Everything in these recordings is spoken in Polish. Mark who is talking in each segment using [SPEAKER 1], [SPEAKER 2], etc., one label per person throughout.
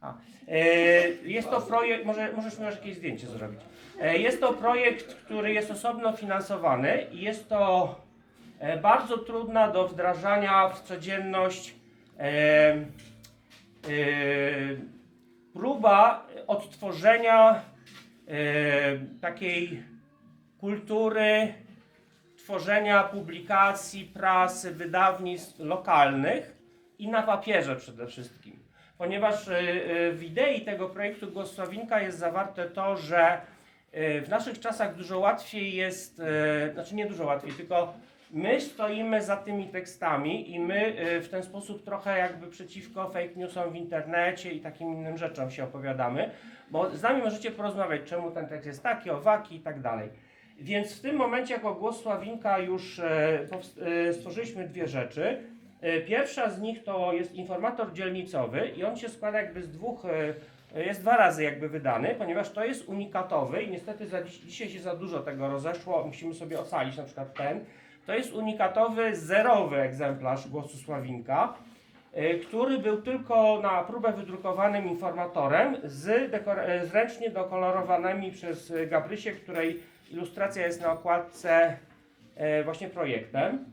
[SPEAKER 1] A, e, jest to projekt, może, możesz mi jakieś zdjęcie zrobić. E, jest to projekt, który jest osobno finansowany i jest to e, bardzo trudna do wdrażania w codzienność próba odtworzenia takiej kultury tworzenia publikacji, prasy, wydawnictw lokalnych i na papierze przede wszystkim. Ponieważ y, y, w idei tego projektu Głos Sławinka jest zawarte to, że y, w naszych czasach dużo łatwiej jest, znaczy nie dużo łatwiej, tylko my stoimy za tymi tekstami i my w ten sposób trochę jakby przeciwko fake newsom w internecie i takim innym rzeczom się opowiadamy, bo z nami możecie porozmawiać, czemu ten tekst jest taki, owaki i tak dalej. Więc w tym momencie jako Głos Sławinka już stworzyliśmy dwie rzeczy. E, Pierwsza z nich to jest informator dzielnicowy i on się składa jakby z dwóch, e, jest dwa razy jakby wydany, ponieważ to jest unikatowy i niestety za dziś, dzisiaj się za dużo tego rozeszło, musimy sobie ocalić na przykład ten. To jest unikatowy, zerowy egzemplarz Głosu Sławinka, e, który był tylko na próbę wydrukowanym informatorem z, e, z ręcznie dokolorowanymi przez e, Gabrysię, której ilustracja jest na okładce e, właśnie projektem.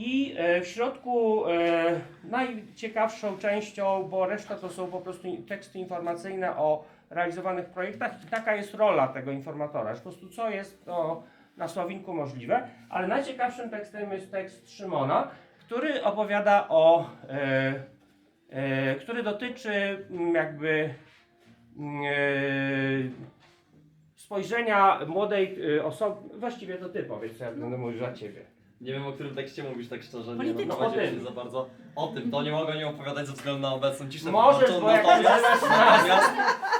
[SPEAKER 1] I e, w środku e, najciekawszą częścią, bo reszta to są po prostu teksty informacyjne o realizowanych projektach i taka jest rola tego informatora, po prostu co jest to na Sławinku możliwe, ale najciekawszym tekstem jest tekst Szymona, który opowiada o, e, który dotyczy mm, jakby mm, spojrzenia młodej osoby, właściwie to ty powiedz, ja będę mówił za ciebie.
[SPEAKER 2] Nie wiem o którym tekście mówisz tak szczerze, nie
[SPEAKER 3] Polityczny.
[SPEAKER 2] doprowadziłem
[SPEAKER 1] O
[SPEAKER 2] się
[SPEAKER 1] tym.
[SPEAKER 2] za bardzo o tym, to nie mogę nie opowiadać ze względu na obecną ciszę
[SPEAKER 1] Możesz,
[SPEAKER 2] wyborczą,
[SPEAKER 1] bo jak
[SPEAKER 2] natomiast,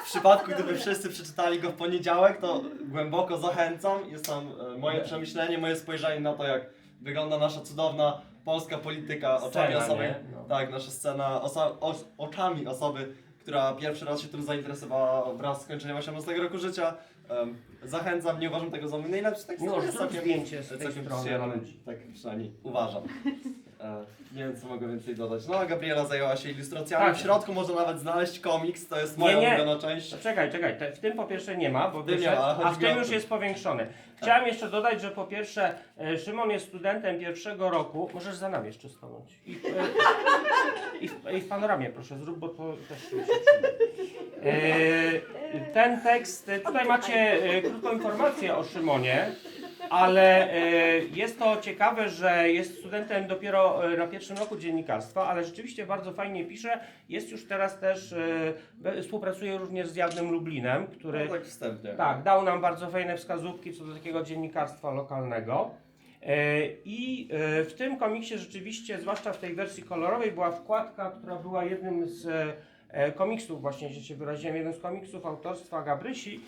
[SPEAKER 2] w przypadku gdyby wszyscy przeczytali go w poniedziałek, to głęboko zachęcam, jest tam e, moje przemyślenie, moje spojrzenie na to jak wygląda nasza cudowna polska polityka oczami
[SPEAKER 1] Scena,
[SPEAKER 2] osoby,
[SPEAKER 1] nie? No.
[SPEAKER 2] tak, nasza scena oso, os, oczami osoby, która pierwszy raz się tym zainteresowała wraz z skończeniem 18 roku życia. Em, zachęcam, nie uważam tego za mój najlepszy tekst,
[SPEAKER 1] Miłosz,
[SPEAKER 2] jest
[SPEAKER 1] zrób zdjęcie z tej
[SPEAKER 2] całkiem
[SPEAKER 1] strony
[SPEAKER 2] przyjemny, tak przynajmniej uważam. E, nie wiem co mogę więcej dodać. No a Gabriela zajęła się ilustracjami.
[SPEAKER 1] Tak.
[SPEAKER 2] W środku można nawet znaleźć komiks, to jest
[SPEAKER 1] Nie,
[SPEAKER 2] moja
[SPEAKER 1] nie.
[SPEAKER 2] ulubiona część.
[SPEAKER 1] Czekaj, czekaj, te, w tym po pierwsze nie ma, bo
[SPEAKER 2] tym nie
[SPEAKER 1] wyszedł,
[SPEAKER 2] ma, ale
[SPEAKER 1] a w
[SPEAKER 2] chodzi mi
[SPEAKER 1] tym
[SPEAKER 2] o
[SPEAKER 1] już
[SPEAKER 2] to.
[SPEAKER 1] jest powiększony. Chciałem jeszcze dodać, że po pierwsze e, Szymon jest studentem pierwszego roku, możesz za nami jeszcze stanąć. I, e, i, w, panoramie proszę zrób, bo to też się przyda. E, ten tekst, e, tutaj macie e, krótką informację o Szymonie, ale e, jest to ciekawe, że jest studentem dopiero e, na pierwszym roku dziennikarstwa, ale rzeczywiście bardzo fajnie pisze. Jest już teraz też, e, be- współpracuje również z Jadnym Lublinem, który
[SPEAKER 2] No, tak wstępnie.
[SPEAKER 1] tak, dał nam bardzo fajne wskazówki co do takiego dziennikarstwa lokalnego. E, I e, w tym komiksie rzeczywiście, zwłaszcza w tej wersji kolorowej, była wkładka, która była jednym z e, komiksów, właśnie, że się wyraziłem, jednym z komiksów autorstwa Gabrysi,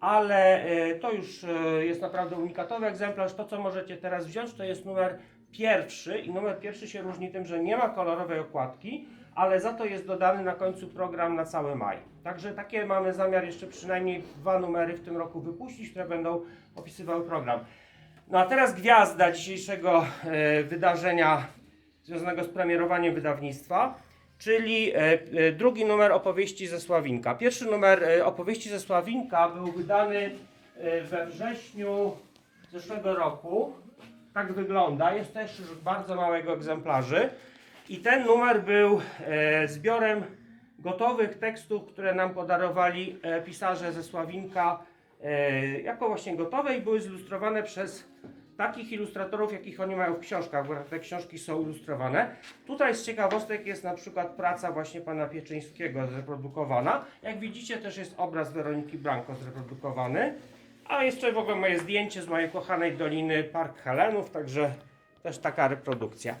[SPEAKER 1] ale to już jest naprawdę unikatowy egzemplarz. To, co możecie teraz wziąć, to jest numer pierwszy i numer pierwszy się różni tym, że nie ma kolorowej okładki, ale za to jest dodany na końcu program na cały maj. Także takie mamy zamiar jeszcze przynajmniej dwa numery w tym roku wypuścić, które będą opisywały program. No a teraz gwiazda dzisiejszego e, wydarzenia związanego z premierowaniem wydawnictwa, czyli e, e, drugi numer opowieści ze Sławinka. Pierwszy numer opowieści ze Sławinka był wydany we wrześniu zeszłego roku. Tak wygląda. Jest też już bardzo małego egzemplarzy. I ten numer był zbiorem gotowych tekstów, które nam podarowali pisarze ze Sławinka jako właśnie gotowe i były zilustrowane przez takich ilustratorów, jakich oni mają w książkach, bo te książki są ilustrowane. Tutaj z ciekawostek jest na przykład praca właśnie pana Pieczyńskiego zreprodukowana. Jak widzicie też jest obraz Weroniki Blanco zreprodukowany. A jeszcze w ogóle moje zdjęcie z mojej kochanej doliny Park Helenów, także też taka reprodukcja.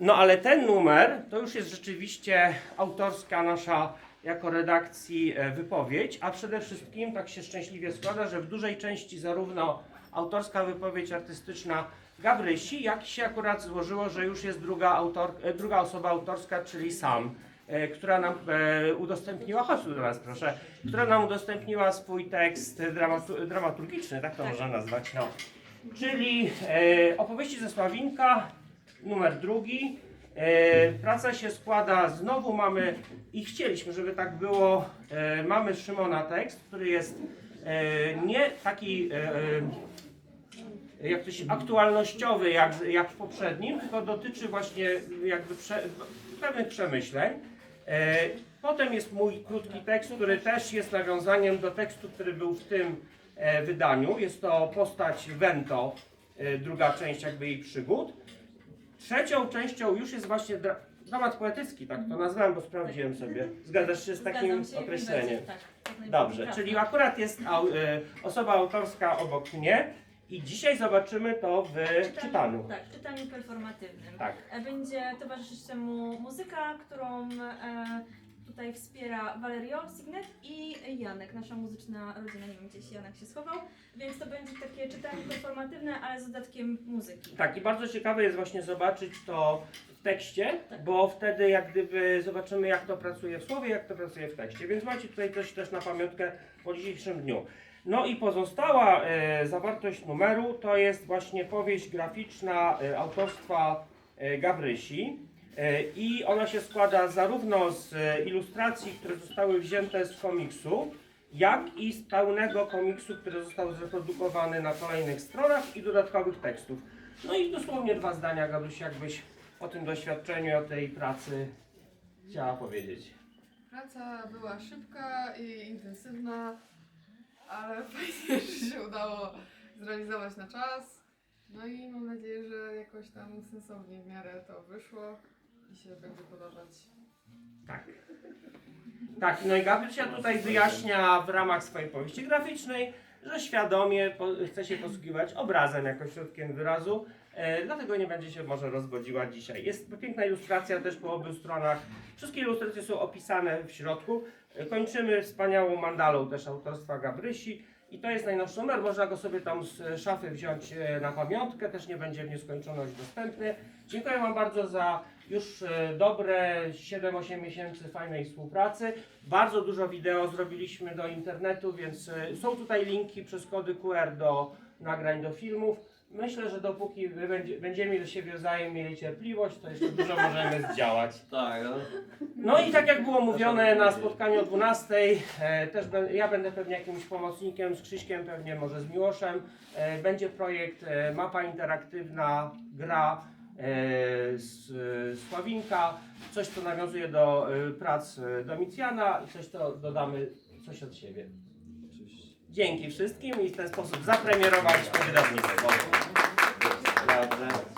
[SPEAKER 1] No ale ten numer to już jest rzeczywiście autorska nasza jako redakcji e, wypowiedź, a przede wszystkim tak się szczęśliwie składa, że w dużej części zarówno autorska wypowiedź artystyczna Gabrysi, jak się akurat złożyło, że już jest druga, autor, e, druga osoba autorska, czyli sam, e, która nam udostępniła, chodź tu do nas proszę, która nam udostępniła swój tekst dramatu, dramaturgiczny, tak to
[SPEAKER 3] Tak.
[SPEAKER 1] można nazwać, no. Czyli opowieści ze Sławinka, numer drugi. E, praca się składa, znowu mamy i chcieliśmy, żeby tak było, e, mamy Szymona tekst, który jest e, nie taki jak to się, aktualnościowy jak, jak w poprzednim, tylko dotyczy właśnie jakby prze, pewnych przemyśleń. Potem jest mój krótki tekst, który też jest nawiązaniem do tekstu, który był w tym wydaniu. Jest to postać Vento, e, druga część jakby jej przygód. Trzecią częścią już jest właśnie dra dramat poetycki, tak to nazwałem, bo sprawdziłem sobie. Zgadzasz się z takim
[SPEAKER 3] Zgadzam się,
[SPEAKER 1] określeniem?
[SPEAKER 3] Tak, najbardziej
[SPEAKER 1] Dobrze, czyli akurat jest au, e, osoba autorska obok mnie i dzisiaj zobaczymy to w czytaniu.
[SPEAKER 3] Tak, w czytaniu performatywnym.
[SPEAKER 1] Tak.
[SPEAKER 3] E, Będzie towarzyszyć temu muzyka, którą e, tutaj wspiera Valerio Signet i Janek, nasza muzyczna rodzina. Nie wiem, gdzieś Janek się schował. Więc to będzie takie czytanie performatywne, ale z dodatkiem muzyki.
[SPEAKER 1] Tak, i bardzo ciekawe jest właśnie zobaczyć to w tekście,
[SPEAKER 3] Tak.
[SPEAKER 1] bo wtedy jak gdyby zobaczymy jak to pracuje w słowie, jak to pracuje w tekście. Więc macie tutaj coś też na pamiątkę po dzisiejszym dniu. No i pozostała e, zawartość numeru to jest właśnie powieść graficzna e, autorstwa e, Gabrysi. E, I ona się składa zarówno z e, ilustracji, które zostały wzięte z komiksu, jak i z pełnego komiksu, który został zreprodukowany na kolejnych stronach i dodatkowych tekstów. No i dosłownie dwa zdania, Gabryś, jakbyś o tym doświadczeniu, o tej pracy chciała powiedzieć.
[SPEAKER 4] Praca była szybka i intensywna, ale fajnie, że się udało zrealizować na czas. No i mam nadzieję, że jakoś tam sensownie w miarę to wyszło i się będzie podobać.
[SPEAKER 1] Tak. Tak, no i Gabrysia tutaj wyjaśnia w ramach swojej powieści graficznej, że świadomie po, chce się posługiwać obrazem jako środkiem wyrazu, e, dlatego nie będzie się może rozwodziła dzisiaj. Jest piękna ilustracja też po obu stronach. Wszystkie ilustracje są opisane w środku. E, kończymy wspaniałą mandalą też autorstwa Gabrysi. I to jest najnowszy numer, można go sobie tam z szafy wziąć e, na pamiątkę, też nie będzie w nieskończoność dostępny. Dziękuję Wam bardzo za już e, dobre 7-8 miesięcy fajnej współpracy. Bardzo dużo wideo zrobiliśmy do internetu, więc e, są tutaj linki przez kody QR do nagrań do filmów. Myślę, że dopóki będzie, będziemy do siebie wzajemnie mieli cierpliwość, to jeszcze dużo możemy zdziałać.
[SPEAKER 2] Tak, no.
[SPEAKER 1] No i tak jak było mówione na spotkaniu o 12, e, też ja będę pewnie jakimś pomocnikiem z Krzyśkiem, pewnie może z Miłoszem. E, będzie projekt e, mapa interaktywna, gra e, z e, Sławinka, coś co nawiązuje do e, prac e, Domicjana i coś to dodamy coś od siebie. Dzięki wszystkim i w ten sposób zapremierować to wydawnictwo.
[SPEAKER 2] Dobrze.